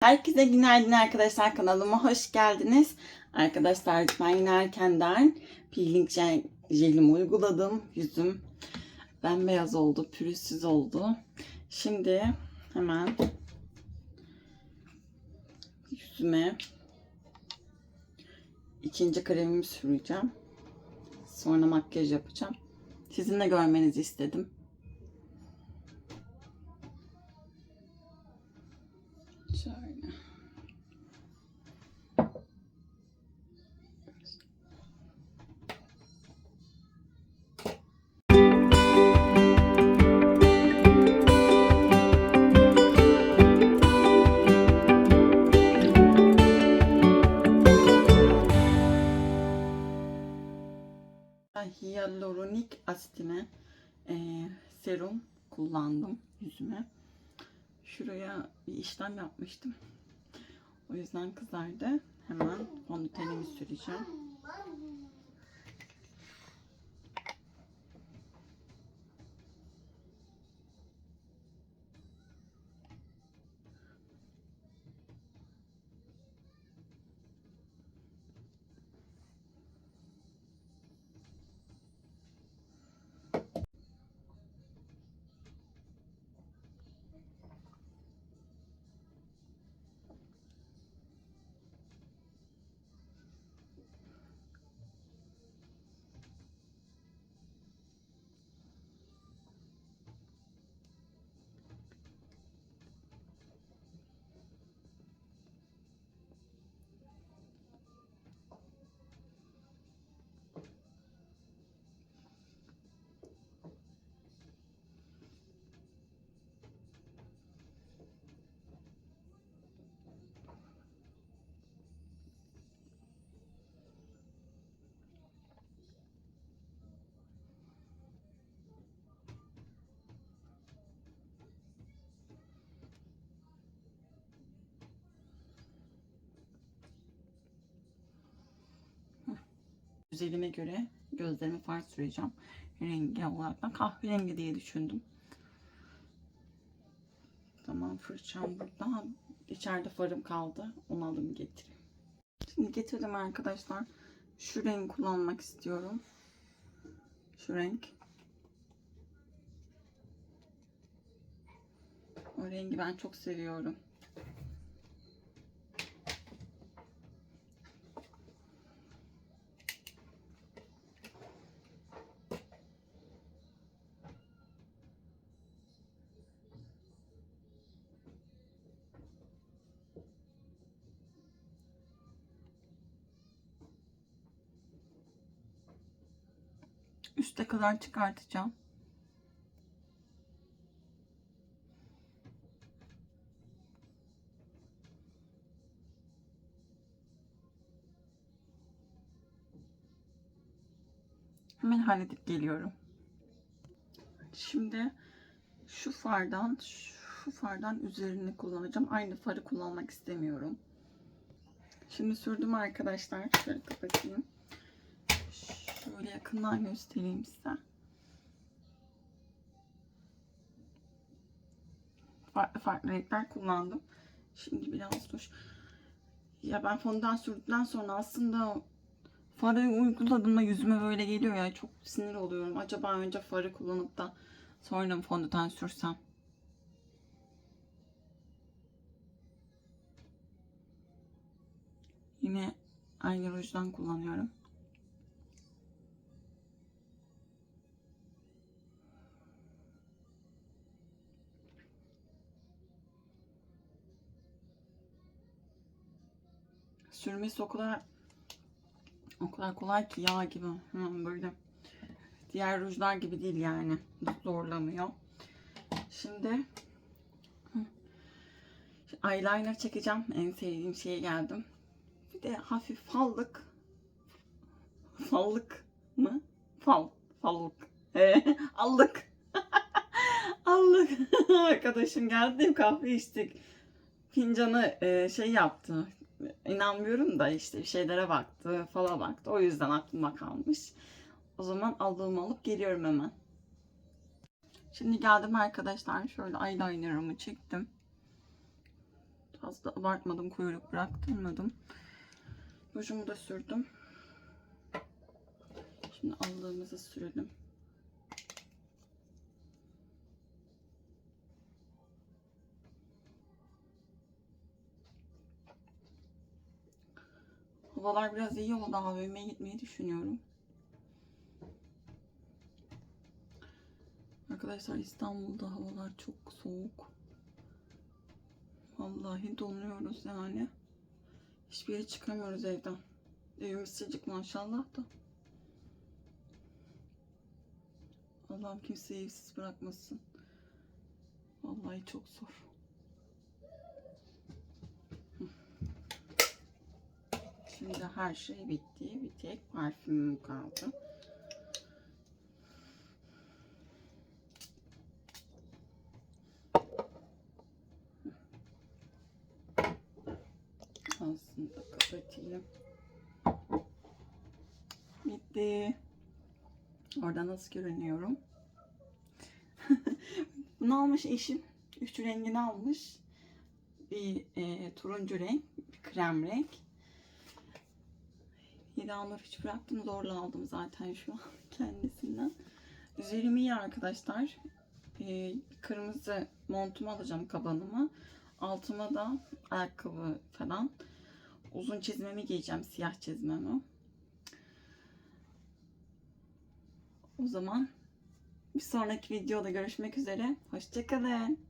Herkese günaydın arkadaşlar kanalıma hoş geldiniz. Arkadaşlar ben yine erkenden peeling jel, uyguladım. Yüzüm bembeyaz oldu, pürüzsüz oldu. Şimdi hemen yüzüme ikinci kremimi süreceğim. Sonra makyaj yapacağım. Sizin de görmenizi istedim. Şöyle. Hyaluronik asitine e, serum kullandım yüzüme. Şuraya bir işlem yapmıştım. O yüzden kızardı. Hemen fondötenimi süreceğim. Güzelime göre gözlerime far süreceğim. Rengi olarak da kahverengi diye düşündüm. Tamam fırçam burada. İçeride farım kaldı. Onu alayım getireyim. Şimdi getirdim arkadaşlar. Şu renk kullanmak istiyorum. Şu renk. O rengi ben çok seviyorum. Üste kadar çıkartacağım. Hemen halledip geliyorum. Şimdi şu fardan şu fardan üzerini kullanacağım. Aynı farı kullanmak istemiyorum. Şimdi sürdüm arkadaşlar. Şöyle kapatayım. Yakından göstereyim size. Farklı farklı renkler kullandım. Şimdi biraz dur. Ya ben fondöten sürdükten sonra aslında farı uyguladığımda yüzüme böyle geliyor ya çok sinir oluyorum. Acaba önce farı kullanıp da sonra mı fondöten sürsem? Yine aynı rujdan kullanıyorum. Sürmesi o kadar o kadar kolay ki yağ gibi. Hemen böyle diğer rujlar gibi değil yani. Zorlamıyor. Şimdi eyeliner çekeceğim. En sevdiğim şeye geldim. Bir de hafif fallık. Fallık mı? Fal. Fallık. Allık. allık. Arkadaşım geldi kahve içtik. Fincanı e, şey yaptı. İnanmıyorum da işte bir şeylere baktı, fala baktı. O yüzden aklıma kalmış. O zaman aldığımı alıp geliyorum hemen. Şimdi geldim arkadaşlar. Şöyle eyelinerımı çektim. Fazla abartmadım, kuyruk bıraktırmadım. Rujumu da sürdüm. Şimdi allığımızı sürelim. Havalar biraz iyi oldu. AVM'ye gitmeyi düşünüyorum. Arkadaşlar İstanbul'da havalar çok soğuk. Vallahi donuyoruz yani. Hiçbir yere çıkamıyoruz evden. Evimiz sıcak maşallah da. Allah'ım kimseyi evsiz bırakmasın. Vallahi çok zor. Şimdi her şey bitti. Bir tek parfümüm kaldı. Aslında kapatayım. Bitti. Orada nasıl görünüyorum? Bunu almış eşim. Üç rengini almış. Bir e, turuncu renk, bir krem renk. Yağmur hiç bıraktım zorla aldım zaten şu an kendisinden. Üzerim iyi arkadaşlar. E, kırmızı montumu alacağım kabanımı. Altıma da ayakkabı falan. Uzun çizmemi giyeceğim. Siyah çizmemi. O zaman bir sonraki videoda görüşmek üzere. Hoşçakalın.